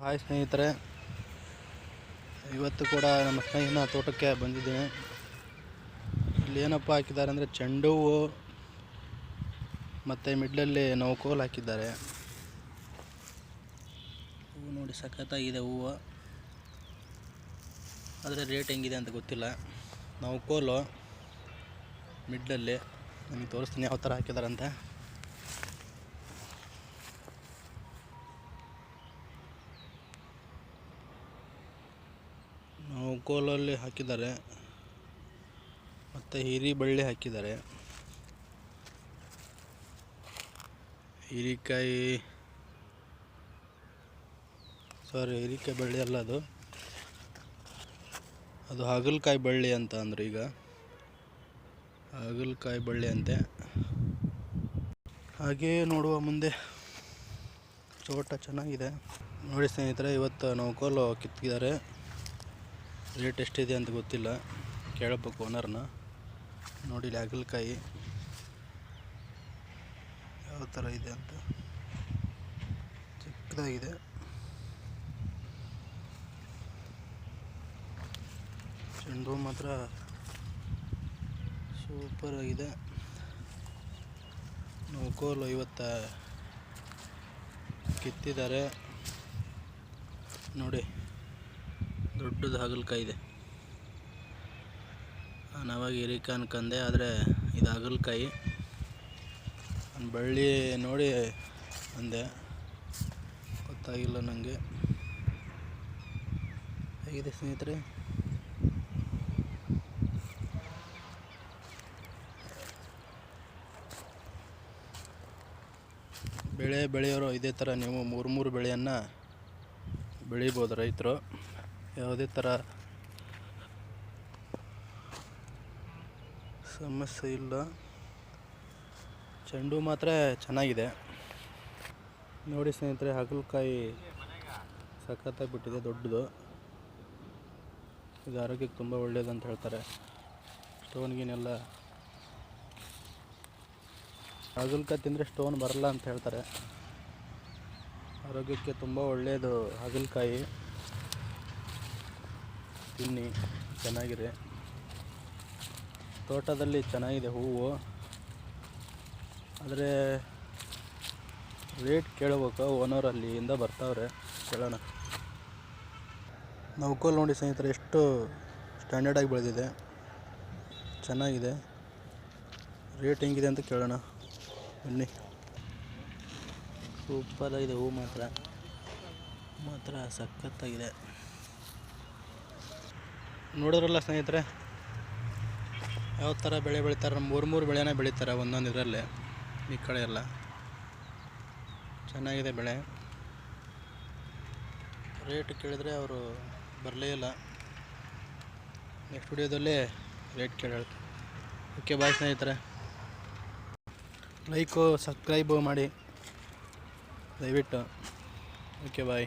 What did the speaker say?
Hi ಸ್ನೇಹಿತರೆ. ಇವತ್ತು ಕೂಡ ನಮ್ಮ ಸ್ನೇಹಿತನ ತೋಟಕ್ಕೆ ಬಂದಿದ್ದೀನಿ. ಇಲ್ಲಿ ಏನಪ್ಪ ಹಾಕಿದ್ದಾರೆ ಅಂದರೆ ಚೆಂಡು ಹೂವು ಮತ್ತು ಮಿಡ್ಲಲ್ಲಿ ನೌಕೋಲ್ ಹಾಕಿದ್ದಾರೆ. ಹೂವು ನೋಡಿ ಸಖತ್ತಾಗಿದೆ ಹೂವು. ಆದರೆ ರೇಟ್ ಹೆಂಗಿದೆ ಅಂತ ಗೊತ್ತಿಲ್ಲ. ನೌಕೋಲು ಮಿಡ್ಲಲ್ಲಿ. ನಿಮಗೆ ತೋರಿಸ್ತೀನಿ ಯಾವ ಥರ ಹಾಕಿದಾರಂತೆ. ನೌಕೋಲಲ್ಲಿ ಹಾಕಿದ್ದಾರೆ. ಮತ್ತು ಹಿರಿ ಬಳ್ಳಿ ಹಾಕಿದ್ದಾರೆ. ಹೀರಿಕಾಯಿ ಸಾರಿ ಹೀರಿಕಾಯಿ ಬಳ್ಳಿ ಅಲ್ಲ ಅದು. ಅದು ಹಾಗಲಕಾಯಿ ಬಳ್ಳಿ ಅಂತ ಅಂದ್ರೆ ಈಗ. ಹಾಗಲಕಾಯಿ ಬಳ್ಳಿ ಅಂತೆ. ಹಾಗೇ ನೋಡುವ ಮುಂದೆ. ತೋಟ ಚೆನ್ನಾಗಿದೆ. ನೋಡಿ ಸ್ನೇಹಿತರೆ, ಇವತ್ತು ನಾವು ಕೋಲು ಕಿತ್ತಿದ್ದಾರೆ. ರೇಟ್ ಎಷ್ಟಿದೆ ಅಂತ ಗೊತ್ತಿಲ್ಲ. ಕೇಳಬೇಕು ಓನರ್ನ. ನೋಡಿ ಇಲ್ಲಿ ಹಾಗಲಕಾಯಿ ಯಾವ ಥರ ಇದೆ ಅಂತ. ಚಿಕ್ಕದಾಗಿದೆ. ಚೆಂಡು ಮಾತ್ರ ಸೂಪರ್ ಆಗಿದೆ. ನೌಕೋಲು ಇವತ್ತ ಕಿತ್ತಿದ್ದಾರೆ. ನೋಡಿ. ದೊಡ್ಡದು ಹಾಗಲಕಾಯಿ ಇದೆ ನಾನು ಅವಾಗ ಹಿರಿಕ ಅನ್ಕಂದೆ ಆದರೆ ಇದು ಹಾಗಲಕಾಯಿ. ಬಳ್ಳಿ ನೋಡಿ ಅಂದೆ. ಗೊತ್ತಾಗಿಲ್ಲ ನನಗೆ ಹೇಗಿದೆ ಸ್ನೇಹಿತರೆ? ಬೆಳೆ ಬೆಳೆಯೋರು ಇದೇ ಥರ ನೀವು ಮೂರು ಮೂರು ಬೆಳೆಯನ್ನು ಬೆಳಿಬೋದು ರೈತರು. ಯಾವುದೇ ಥರ ಸಮಸ್ಯೆ ಇಲ್ಲ. ಚೆಂಡು ಮಾತ್ರ ಚೆನ್ನಾಗಿದೆ. ನೋಡಿ ಸ್ನೇಹಿತರೆ, ಹಾಗಲಕಾಯಿ ಸಖತ್ತಾಗಿ ಬಿಟ್ಟಿದೆ ದೊಡ್ಡದು. ಇದು ಆರೋಗ್ಯಕ್ಕೆ ತುಂಬ ಒಳ್ಳೆಯದು ಅಂತ ಹೇಳ್ತಾರೆ. ಸ್ಟೋನ್ ಗೀನೆಲ್ಲ ಹಾಗಲಕಾಯಿ ತಿಂದರೆ ಸ್ಟೋನ್ ಬರಲ್ಲ ಅಂತ ಹೇಳ್ತಾರೆ. ಆರೋಗ್ಯಕ್ಕೆ ತುಂಬ ಒಳ್ಳೆಯದು ಹಾಗಲಕಾಯಿ. ತಿನ್ನಿ, ಚೆನ್ನಾಗಿದೆ. ತೋಟದಲ್ಲಿ ಚೆನ್ನಾಗಿದೆ ಹೂವು. ಆದರೆ ರೇಟ್ ಕೇಳಬೇಕು ಓನರ್ ಅಲ್ಲಿಂದ ಬರ್ತಾವ್ರೆ, ಕೇಳೋಣ. ನೌಕೋಲ್ ನೋಡಿ ಸ್ನೇಹಿತರೆ, ಎಷ್ಟು ಸ್ಟ್ಯಾಂಡರ್ಡಾಗಿ ಬೆಳೆದಿದೆ. ಚೆನ್ನಾಗಿದೆ. ರೇಟ್ ಹೆಂಗಿದೆ ಅಂತ ಕೇಳೋಣ. ಬನ್ನಿ. ಸೂಪರಾಗಿದೆ ಹೂ ಮಾತ್ರ. ಮಾತ್ರ ಸಖತ್ತಾಗಿದೆ. ನೋಡಿದ್ರಲ್ಲ ಸ್ನೇಹಿತರೆ, ಯಾವ ಥರ ಬೆಳೆ ಬೆಳಿತಾರೆ ಮೂರು ಮೂರು ಬೆಳೆನೇ ಬೆಳೀತಾರೆ ಒಂದೊಂದು ಇದರಲ್ಲಿ, ಈ ಕಡೆ ಎಲ್ಲ. ಚೆನ್ನಾಗಿದೆ ಬೆಳೆ. ರೇಟ್ ಕೇಳಿದರೆ ಅವರು ಬರಲೇ ಇಲ್ಲ. ನೆಕ್ಸ್ಟ್ ವಿಡಿಯೋದಲ್ಲಿ ರೇಟ್ ಕೇಳಿ ಓಕೆ ಬಾಯ್ ಸ್ನೇಹಿತರೆ. ಲೈಕು ಸಬ್ಸ್ಕ್ರೈಬು ಮಾಡಿ. ದಯವಿಟ್ಟು. Okay bye